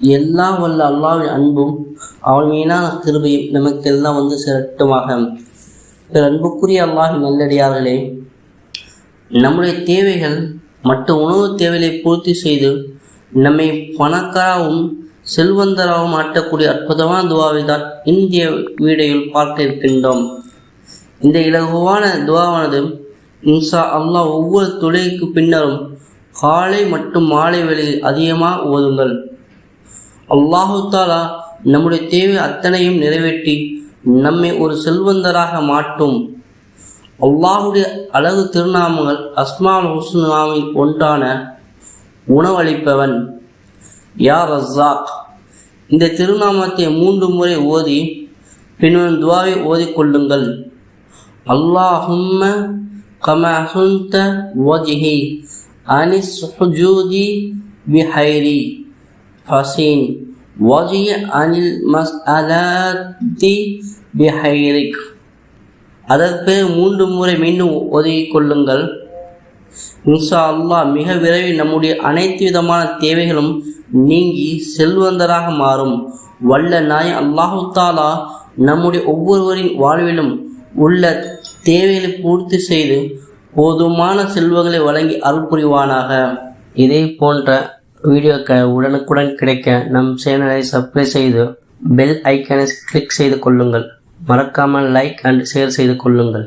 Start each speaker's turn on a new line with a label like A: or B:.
A: எல்லாம் வல்ல அல்லாவின் அன்பும் அவன் மீனான கிருபையும் நமக்கெல்லாம் வந்து சிரட்டுமாக. பிற அன்புக்குரிய அல்லாஹின் நல்லடியார்களே நம்முடைய தேவைகள் மற்ற உணவு தேவைகளை பூர்த்தி செய்து நம்மை பணக்காராகவும் செல்வந்தராகவும் ஆட்டக்கூடிய அற்புதமான துவாவை தான் இந்திய வீடியோவில் பார்க்க இருக்கின்றோம். இந்த இலகுவான துவாவானது இன்சா அல்லாஹ் ஒவ்வொரு தொழிலுக்கு பின்னரும் காலை மற்றும் மாலை வேளையில் அதிகமாக ஓதுங்கள். அல்லாஹு தாலா நம்முடைய தேவை அத்தனையும் நிறைவேற்றி நம்மை ஒரு செல்வந்தராக மாட்டும் அல்லாஹுடைய அழகு திருநாமங்கள் அஸ்மால் ஹுஸ்னாமில் ஒன்றான உணவளிப்பவன் யா ரஸ்ஸாக். இந்த திருநாமத்தை மூன்று முறை ஓதி பின்வரும் துவாவை ஓதிக்கொள்ளுங்கள் அல்லாஹும்ம கமா சுந்த வஜ்ஹி அனிஸ் சுஜூதி பிஹைரி. ஃபசீன் وجي அனில் المسألات بحيرك அதற்கு மூன்று முறை மீண்டும் உதவி கொள்ளுங்கள். இன்ஷா அல்லாஹ் மிக விரைவில் நம்முடைய அனைத்து விதமான தேவைகளும் நீங்கி செல்வந்தராக மாறும். வல்ல நாய் அல்லாஹு தாலா நம்முடைய ஒவ்வொருவரின் வாழ்விலும் உள்ள தேவைகளை பூர்த்தி செய்து போதுமான செல்வங்களை வழங்கி அருள் புரிவானாக. இதே போன்ற வீடியோக்கள் உடனுக்குடன் கிடைக்க நம் சேனலை சப்ஸ்கிரைப் செய்து பெல் ஐக்கனை கிளிக் செய்து கொள்ளுங்கள். மறக்காமல் லைக் அண்ட் ஷேர் செய்து கொள்ளுங்கள்.